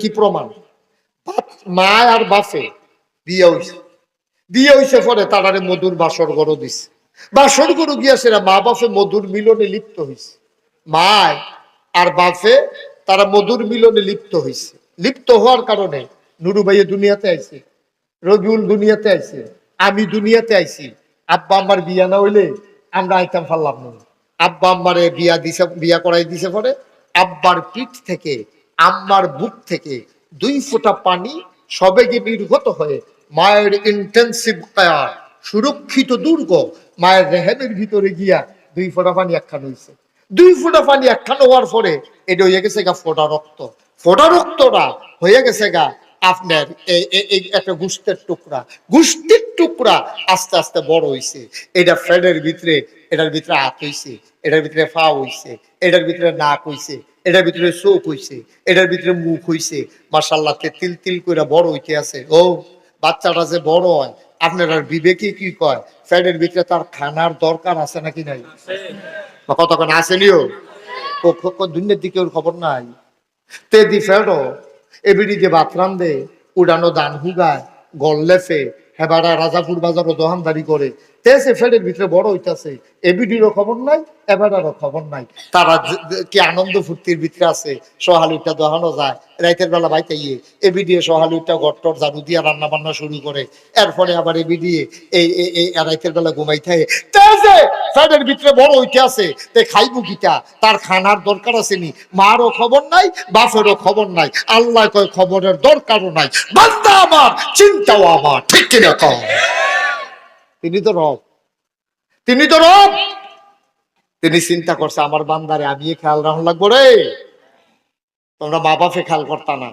কি প্রমাণ? মা আর বাপে বিয়ে হইছে। বিয়ে হইছে পরে তারারে মধুর বাসর গরু দিছে। বাসর গরু গিয়া সেরা মা বাপে মধুর মিলনে লিপ্ত হইছে। মা আর বাপে তারা মধুর মিলনে লিপ্ত হইছে। লিপ্ত হওয়ার কারণে নুরু ভাইয়ে দুনিয়াতে আইছে, রবিউল দুনিয়াতে আইছে, আমি দুনিয়াতে আইছি। আব্বা আমার বিয়া না হইলে আমরা আইতাম পারলাম না। আব্বা আম্মারে বিয়া দিছে, বিয়া করাই দিছে পরে আব্বার পিঠ থেকে আম্মার বুক থেকে দুই ফোঁটা পানি সবেগে নির্গত হয়ে মায়ের ইন্টেন্সিভ কেয়ার সুরক্ষিত দুর্গ, মায়ের রেহেমের ভিতরে গিয়া দুই ফোঁটা পানি একখান হইছে। দুই ফোঁটা পানি একখান হওয়ার পরে এটা হয়ে গেছে গা ফোটা রক্ত। ফোটা রক্তটা হয়ে গেছে গা আপনার একটা গুস্তের টুকরা। গুস্তির টুকরা আস্তে আস্তে বড় হইছে। এটা ফ্রেডের ভিতরে এটার ভিতরে হাত হইছে, এটার ভিতরে ফা হইছে, এটার ভিতরে নাক হইছে। এটার ভিতরে চোখ হইছে, এটার ভিতরে মুখ হইছে। মাসাল্লাহ তিল তিল করে বড় হইতে আছে। ও, বাচ্চাটা যে বড় হয়, আপনার আর বিবেকে কি কয়? ফ্যানের ভিতরে তার খানার দরকার আছে নাকি নাই? বা কতক্ষণ আসেনিও দুনিয়ার দিকে ওর খবর নাই। তে দি ফেরো এবিডি যে বাতরাম দে, উড়ানো দান হুগায় গল্লেফে হেবারা রাজাপুর বাজারও দোহানদারি করে। তে সে ফেডের ভিতরে বড় খবর নাই খবর নাই। তারা কি আনন্দ ফুর্তির ভিতরে আছে যায়, রাইতের বেলা বাইতে সহালুইটা গট্টর দিয়া রান্না বান্না শুরু করে। এরপরে আবার এবিডিয়ে এই রাইতের বেলা ঘুমাই থাকে তে যে ভিতরে বড় হইতে আছে তে খাইবো কিটা? তার খানার দরকার আছে নি? মারও খবর নাই, বাপেরও খবর নাই। আল্লাহ কয় খবরের দরকারও নাই। বান্দা আমার, চিন্তাও আমার, ঠিক কিনা কম তিনি তো রব। তিনি তো রব। তিনি চিন্তা করছে, আমার বান্দারে আমি খেয়াল রাখুন লাগবো রে। তোমরা মা বাপে খেয়াল করতা না।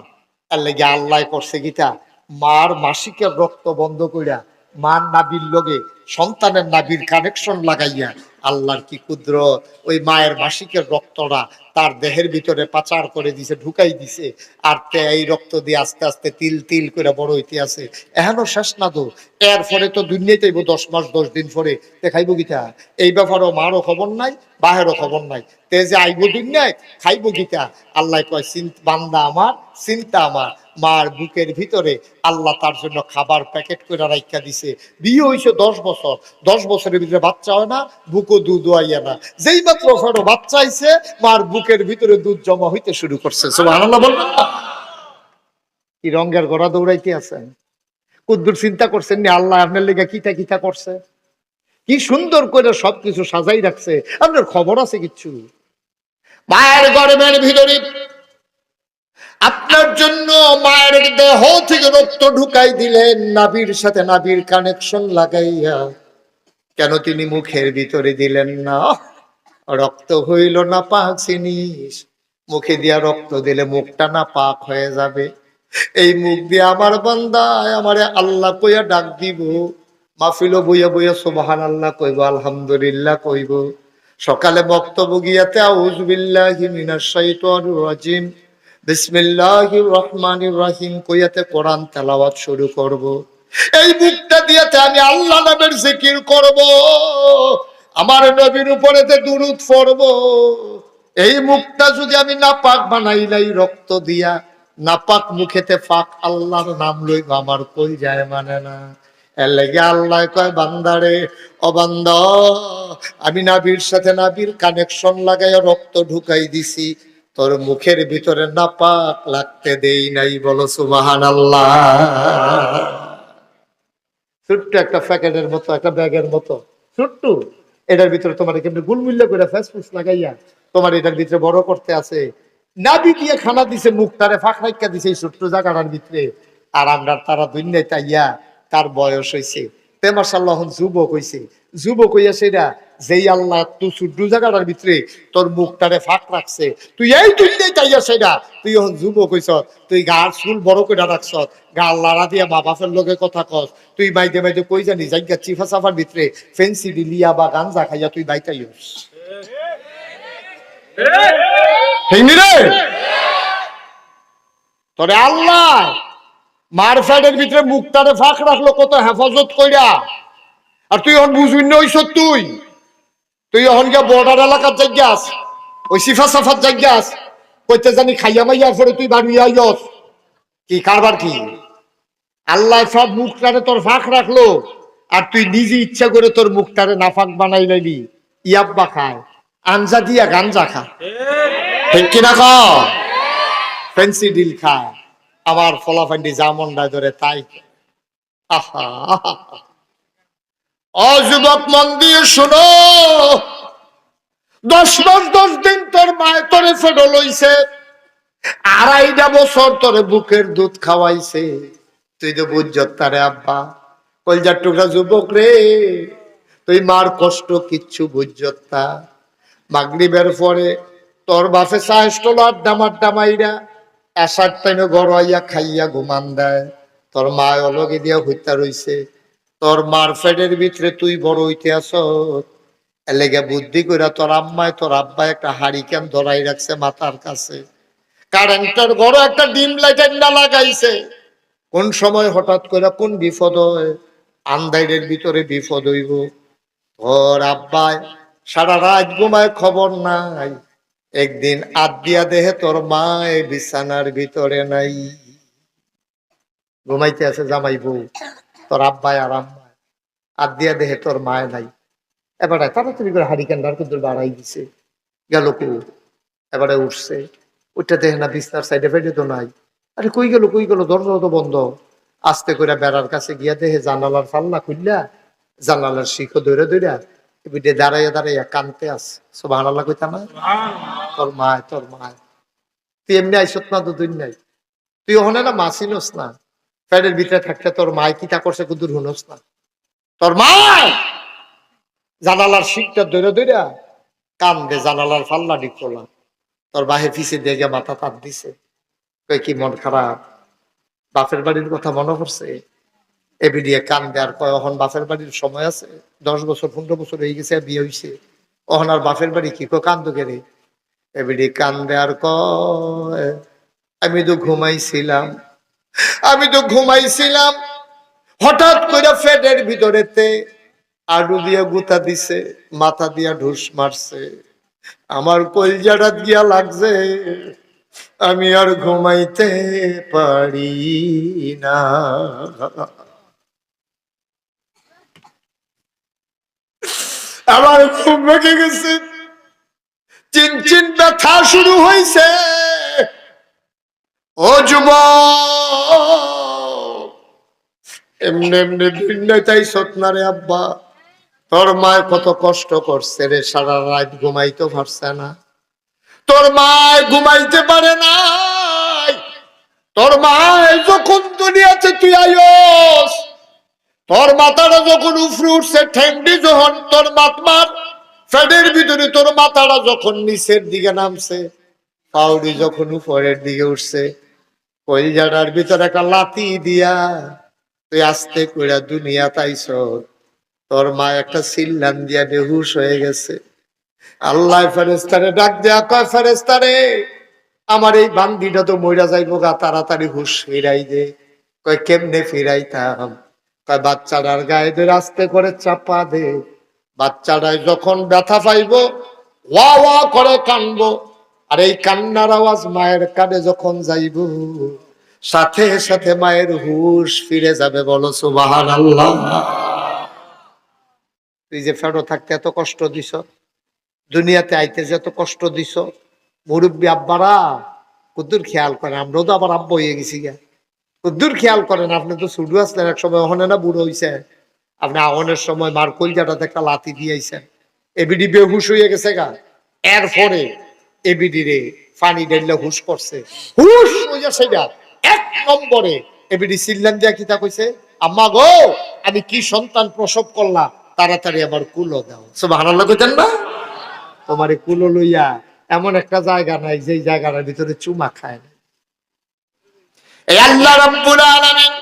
এর লেগে আল্লাহ করছে গীতা, মার মাসিকের রক্ত বন্ধ করিয়া মার নাবির লগে সন্তানের নাবির কানেকশন লাগাইয়া আল্লাহর কি ক্ষুদ্র ওই মায়ের মাসিকের রক্তটা তার দেহের ভিতরে পাচার করে দিছে, ঢুকাই দিছে, আর তে এই রক্ত দিয়ে আস্তে আস্তে তিল তিল করে বড় হইতে আছে। এখনও শেষ না তো। এর ফলে তো দুনিয়াতে দশ মাস, দশ দিন পরে। দেখাইব গীতা এই ব্যাপারেও মারও খবর নাই, বাহেরও খবর নাই। তে যে আইব দুনিয়ায়, খাইব গীতা আল্লাহ কয় চিন্তা বান্দা আমার, চিন্তা আমার। মার বুকের ভিতরে আল্লাহ তার জন্য খাবার প্যাকেট করে রাইখা দিছে। বিয়ে হইছে দশ বছর। দশ বছরের ভিতরে বাচ্চা হয় না, বুকও দুধ না। যেই মাত্র ফেরো বাচ্চা আইছে, মার বুকের ভিতরে দুধ জমা হইতে শুরু করছে? কি রঙের গড়া দৌড়াইতে আছেন? কুদ্দুর চিন্তা করছেন নি, আল্লাহ আপনার লেগে কিতা কিতা করছে? কি সুন্দর করে সবকিছু সাজাই রাখছে। আপনার খবর আছে কিচ্ছু? মায়ের গরমের ভিতরে আপনার জন্য মায়ের দেহ থেকে রক্ত ঢুকাই দিলেন নাবির সাথে নাবির কানেকশন লাগাইয়া। কেন তিনি মুখের ভিতরে দিলেন না? রক্ত হইল না পাক জিনিস। মুখে দিয়া রক্ত দিলে মুখটা না পাক হয়ে যাবে। এই মুখ দিয়ে আমার বান্দায় আমারে আল্লাহ কইয়া ডাক দিব। মাহফিল বইয়া বইয়া সুবহান আল্লাহ কইব, আলহামদুলিল্লাহ কইব। সকালে বক্তব্য গিয়াতে আউজবিল্লাহি মিনাশ শাইতানির রাজিম। বিসমিল্লাহির রহমানির রহিম, কইয়াতে কোরআন তেলাওয়াত শুরু করব। এই মুখটা দিয়াতে আমি আল্লাহ নামের জিকির করব। আমার নবীর উপরেতে দুরুদ পড়ব। এই মুখটা যদি আমি না পাক বানাইলাই রক্ত দিয়া, নাপাক মুখেতে ফাক আল্লাহর নাম লইব, আমার কই যায় মানে না। এর লেগে আল্লাহ কয়, বান্দারে অবান্দ আমি নাবির সাথে নাবির কানেকশন লাগাইয়া রক্ত ঢুকাই দিছি। তোর মুখের ভিতরে না পাক লাগতে দেই নাই, বলো সুবাহান আল্লাহ ছোট্ট একটা প্যাকেটের মতো, একটা ব্যাগের মতো। ছোট্ট। এটার ভিতরে তোমার কেমনি গুলমুল্য করে ফেসফুস লাগাইয়া তোমার এটার ভিতরে বড় করতে আছে। নাবি দিয়ে খানা দিছে, মুখটারে ফাঁক রাখা দিছে এই ছোট্ট জায়গাটার ভিতরে। আর আমরা তারা দুনিয়ায় তাইয়া তার বয়স হয়েছে তে মার্শাল্লাহ যুবক হয়েছে যুবক হইয়া সেটা যেই আল্লাহ তুই ছোট্ট জায়গাটার ভিতরে তোর মুখটারে ফাঁক রাখছে তুই এই দুনিয়ায় তাইয়া সেটা তুই এখন যুবক হইছ তুই গার চুল বড় করে রাখছ গাল লাড়া দিয়া মা বাপের লগে কথা কস তুই মাইদে মাইদে কই জানি জায়গা চিফা সাফার ভিতরে ফেন্সি লিয়া বা গাঞ্জা খাইয়া তুই বাইতাইস হেইনি রে তোরে আল্লাহ মারফাটের ভিতরে মুখটারে ফাঁক রাখল কত হেফাজত কইরা। আর তুই এখন বুঝবি না ওই তুই তুই এখন গিয়া বর্ডার এলাকার জায়গাস ওই সিফা সাফার জায়গাস কইতে জানি খাইয়া মাইয়া পরে তুই বাড়ি আইস কি কারবার কি? আল্লাহ সব মুখটারে তোর ফাঁক রাখল আর তুই নিজে ইচ্ছা করে তোর মুখটারে নাফাক বানাই লাইলি। ইয়াব্বা খায় আঞ্জা দিয়া গাঞ্জা খা। ঠিক। কিনা খ ফেন্সি ডিল খায় আমার ফলাফান্ডি জামন্ডা ধরে তাই। আহা আহা। মন দিয়ে শোনো। দশ মাস, দশ দিন তোর মায়ের তোরে ফেডো লইছে। আড়াইটা বছর তোরে বুকের দুধ খাওয়াইছে। তুই তো বুঝছত তারে আব্বা। কলজার টুকরা যুবক রে। তুই মার কষ্ট কিচ্ছু বুঝছত তা মাগরিবের পরে তোর বাপে চাইষ্টল আড্ডা মাড্ডা মাইরা এসার টাইমে গড়াইয়া খাইয়া ঘুমান দেয়। তোর মা অলগে দিয়া হইতা রইছে তোর মার ফেডের ভিতরে তুই বড় হইতে আস এলেগে বুদ্ধি কইরা তোর আম্মায় তোর আব্বা একটা হারিকেন ধরাই রাখছে মাথার কাছে। কারেন্টের বড় একটা ডিম লাইট না লাগাইছে কোন সময় হঠাৎ করে কোন বিপদ হয়? আন্দাইরের ভিতরে বিপদ হইব। তোর আব্বায় সারা রাত ঘুমায় খবর নাই। একদিন আদ দিয়া দেহে তোর মায় বিছানার ভিতরে নাই। ঘুমাইতে আছে জামাই বউ, তোর আব্বায় আর আম্মায় আদ দিয়া দেহে তোর মায় নাই। এবারে তাড়াতাড়ি করে হারিকেন কিন্তু বাড়াই দিছে। গেল কু? এবারে উঠছে। ওইটা দেখে না বিছনার সাইডে ফেটে তো নাই। আরে কই গেল কই গেল? দরজা তো বন্ধ। আস্তে করে বেড়ার কাছে গিয়া দেখে জানালার ফাল্লা খুললা, জানালার শিখ ধরে ধরে দাঁড়াইয়া দাঁড়াইয়া কানতে আছে। আল্লাহ কইতা না? তোর মায় তোর মায়। তুই এমনি আইসত না তো নাই। তুই ওখানে না মাসিনস না। প্যাডের ভিতরে থাকতে তোর মায় কি তা করছে কুদুর হুনস না। তোর মায়! জানালার শিখটা ধরে ধরে কান্দে জানালার ফাল্লা ডিকলা তোর বাহে পিছে দিয়ে মাথা তাপ দিছে। কই কি মন খারাপ? বাপের বাড়ির কথা মনে পড়ছে? এবি দিয়ে কান দেয়ার কয় এখন বাপের বাড়ির সময় আছে, দশ বছর, পনেরো বছর হয়ে গেছে আর বিয়ে হয়েছে ওহন আর বাপের বাড়ি কি কো কান্দো কেরে? এবিডি কান দেয়ার কয় আমি তো ঘুমাইছিলাম, আমি তো ঘুমাইছিলাম, হঠাৎ করে ফেটের ভিতরেতে আলু দিয়ে গুতা দিছে, মাথা দিয়া ঢুস মারছে। আমার কলজাটা গিয়া লাগছে, আমি আর ঘুমাইতে পারি না। আমার ঘুম ভেঙে গেছে। চিন চিন ব্যথা শুরু হয়েছে ও যুব এমনি এমনি ভিন্ন তাই সতনারে আব্বা, তোর মায় কত কষ্ট করছে রে, সারা রাত ঘুমাইতে পারছে না। তোর মায় ঘুমাইতে পারে না তোর মায় যখন দুনিয়াতে তুই আয়স তোর মাথাটা যখন উফরে উঠছে ঠেন্ডি যখন তোর মাতমার ফ্যানের ভিতরে তোর মাথাটা যখন নিচের দিকে নামছে, পাউডি যখন উপরের দিকে উঠছে কইজাটার ভিতরে একটা লাতি দিয়া তুই আস্তে কইরা দুনিয়া তাইছ তোর মা একটা সিল্লান দিয়া বেহুশ হয়ে গেছে। আল্লাহ ফেরেস্তারে ডাক দেয়া কয় ফেরেস্তারে আমার এই বান্দিটা তো মইরা যাইব গা, তাড়াতাড়ি হুশ ফিরাই দে। কয়, কেমনে ফিরাইতাম? কয় বাচ্চাটার ধরে আস্তে করে চাপা দে। বাচ্চাটায় যখন ব্যথা পাইব, ওয়া ওয়া করে কানবো। আর এই কান্নার আওয়াজ মায়ের কানে যখন যাইব, সাথে সাথে মায়ের হুশ ফিরে যাবে বলো সুবাহান আল্লাহ তুই যে ফেরো থাকতে এত কষ্ট দিছ, দুনিয়াতে আইতে যে এত কষ্ট দিছ, মুরব্বী আব্বারা, কুদ্দুর খেয়াল করে, আমরাও তো আবার আব্বা হয়ে গেছি গা। কুদ্দুর খেয়াল করেন, আপনি তো ছুটু আসলেন এক সময় ওখানে না বুড়ো হইছে। আপনি আহনের সময় মার কলজাটাতে একটা লাথি দিয়েছেন এবিডি বেহুশ হয়ে গেছে গা। এর পরে এবিডি রে ফানি ডেললে হুশ করছে। হুশ হইয়া সেটা এক নম্বরে এবিডি সিল্লান দিয়া কিতা কইছে? আম্মা গো, আমি কি সন্তান প্রসব করলাম, তাড়াতাড়ি আমার কুলো দাও। সব হারাল্লা কইতেন না? তোমার কুলো লইয়া এমন একটা জায়গা নাই, যেই জায়গাটার ভিতরে চুমা খায় না। এই আল্লাহ রাব্বুল আলামিন।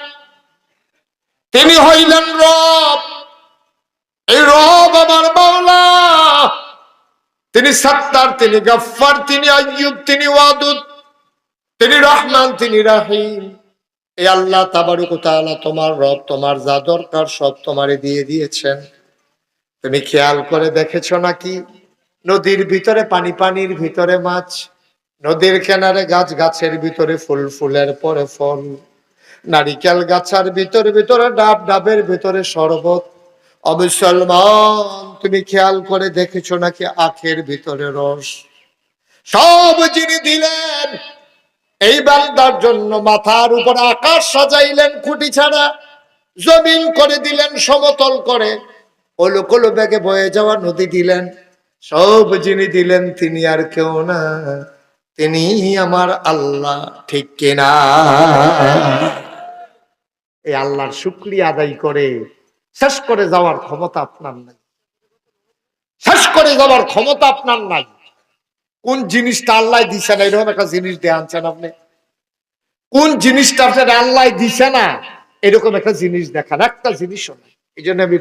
তিনি হইলেন রব। এই রব আমার মাওলা। তিনি সত্তার, তিনি গফফার, তিনি আইয়ুব, তিনি ওয়াদুদ, তিনি রহমান, তিনি রাহিম। এই আল্লাহ তাবারুক তাআলা তোমার রব, তোমার যা দরকার সব তোমারে দিয়ে দিয়েছেন। তুমি খেয়াল করে দেখেছ নাকি? নদীর ভিতরে পানি, পানির ভিতরে মাছ। নদীর কিনারে গাছ গাছের ভিতরে ফুল, ফুলের পরে ফল। নারিকেল গাছার ভিতরে ভিতরে ডাব, ডাবের ভিতরে শরবত। অবসলমান তুমি খেয়াল করে দেখেছ নাকি আখের ভিতরে রস? সব যিনি দিলেন, এই বান্দার জন্য মাথার উপর আকাশ সাজাইলেন খুঁটি ছাড়া। জমিন করে দিলেন, সমতল করে। ওলো ব্যাগে বয়ে যাওয়া নদী দিলেন। সব যিনি দিলেন, তিনি আর কেউ না। তিনি আমার আল্লাহ, ঠিক কিনা? এই আল্লাহর শুক্রিয়া আদায় করে শেষ করে যাওয়ার ক্ষমতা আপনার নাই। শেষ করে যাওয়ার ক্ষমতা আপনার নাই। কোন জিনিসটা আল্লাহ দিছে না, এরকম একটা জিনিস দিয়ে আনছেন আপনি। কোন জিনিসটা আপনার আল্লাহ দিছে না, এরকম একটা জিনিস দেখান। একটা জিনিসও নাই। এই জন্য আমি